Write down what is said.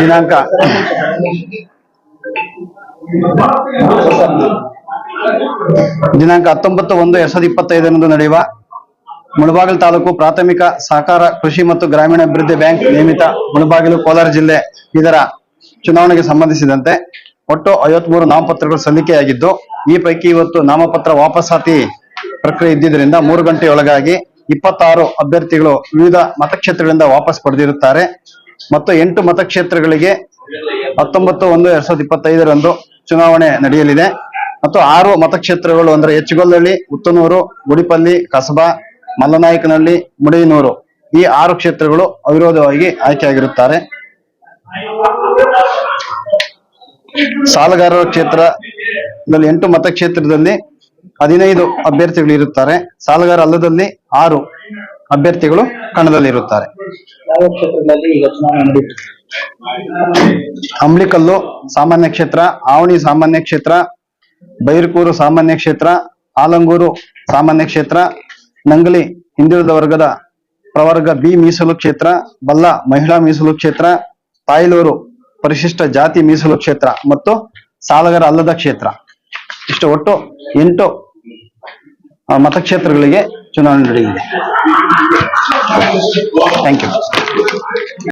ದಿನಾಂಕ. ದಿನಾಂಕ ಹತ್ತೊಂಬತ್ತು ಒಂದು ಎರಡ್ ಸಾವಿರದ ಇಪ್ಪತ್ತೈದರಂದು ನಡೆಯುವ ಮುಳಬಾಗಿಲು ತಾಲೂಕು ಪ್ರಾಥಮಿಕ ಸಹಕಾರ ಕೃಷಿ ಮತ್ತು ಗ್ರಾಮೀಣಾಭಿವೃದ್ಧಿ ಬ್ಯಾಂಕ್ ನಿಯಮಿತ ಮುಳಬಾಗಿಲು ಕೋಲಾರ ಜಿಲ್ಲೆ ಇದರ ಚುನಾವಣೆಗೆ ಸಂಬಂಧಿಸಿದಂತೆ ಒಟ್ಟು ಐವತ್ಮೂರು ನಾಮಪತ್ರಗಳು ಸಲ್ಲಿಕೆಯಾಗಿದ್ದು, ಈ ಪೈಕಿ ಇವತ್ತು ನಾಮಪತ್ರ ವಾಪಸಾತಿ ಪ್ರಕ್ರಿಯೆ ಇದ್ದಿದ್ದರಿಂದ ಮೂರು ಗಂಟೆಯೊಳಗಾಗಿ ಇಪ್ಪತ್ತಾರು ಅಭ್ಯರ್ಥಿಗಳು ವಿವಿಧ ಮತಕ್ಷೇತ್ರಗಳಿಂದ ವಾಪಸ್ ಪಡೆದಿರುತ್ತಾರೆ. ಮತ್ತು ಎಂಟು ಮತಕ್ಷೇತ್ರಗಳಿಗೆ ಹತ್ತೊಂಬತ್ತು ಒಂದು ಎರಡ್ ಸಾವಿರದ ಇಪ್ಪತ್ತೈದರಂದು ಚುನಾವಣೆ ನಡೆಯಲಿದೆ. ಮತ್ತು ಆರು ಮತಕ್ಷೇತ್ರಗಳು ಅಂದರೆ ಹೆಚ್ಚುಗೊಲ್ಲಹಳ್ಳಿ ಉತ್ತನೂರು, ಗುಡಿಪಲ್ಲಿ, ಕಸಬಾ, ಮಲ್ಲನಾಯಕನಹಳ್ಳಿ ಮುಡಿಯನೂರು ಈ ಆರು ಕ್ಷೇತ್ರಗಳು ಅವಿರೋಧವಾಗಿ ಆಯ್ಕೆಯಾಗಿರುತ್ತಾರೆ. ಸಾಲಗಾರರ ಕ್ಷೇತ್ರದಲ್ಲಿ ಎಂಟು ಮತಕ್ಷೇತ್ರದಲ್ಲಿ ಹದಿನೈದು ಅಭ್ಯರ್ಥಿಗಳು ಇರುತ್ತಾರೆ ಸಾಲಗಾರ ಅಲ್ಲದಲ್ಲಿ ಆರು. ಅಭ್ಯರ್ಥಿಗಳು ಕಣದಲ್ಲಿರುತ್ತಾರೆ. ಯಾವ ಕ್ಷೇತ್ರಗಳಲ್ಲಿ ಈಗ ಚುನಾವಣೆ ನಡೆಯುತ್ತೆ ಅಂಬ್ಲಿಕಲ್ಲು ಸಾಮಾನ್ಯ ಕ್ಷೇತ್ರ ಆವಣಿ ಸಾಮಾನ್ಯ ಕ್ಷೇತ್ರ ಬೈರ್ಕೂರು ಸಾಮಾನ್ಯ ಕ್ಷೇತ್ರ ಆಲಂಗೂರು ಸಾಮಾನ್ಯ ಕ್ಷೇತ್ರ ನಂಗಲಿ ಹಿಂದುಳಿದ ವರ್ಗದ ಪ್ರವರ್ಗ ಬಿ ಮೀಸಲು ಕ್ಷೇತ್ರ ಬಲ್ಲ ಮಹಿಳಾ ಮೀಸಲು ಕ್ಷೇತ್ರ ತಾಯಿಲೂರು ಪರಿಶಿಷ್ಟ ಜಾತಿ ಮೀಸಲು ಕ್ಷೇತ್ರ ಮತ್ತು ಸಾಲಗರ ಅಲ್ಲದ ಕ್ಷೇತ್ರ. ಇಷ್ಟು ಒಟ್ಟು ಎಂಟು ಮತಕ್ಷೇತ್ರಗಳಿಗೆ ಚುನಾವಣೆ ನಡೆಯಲಿದೆ ಥ್ಯಾಂಕ್ ಯು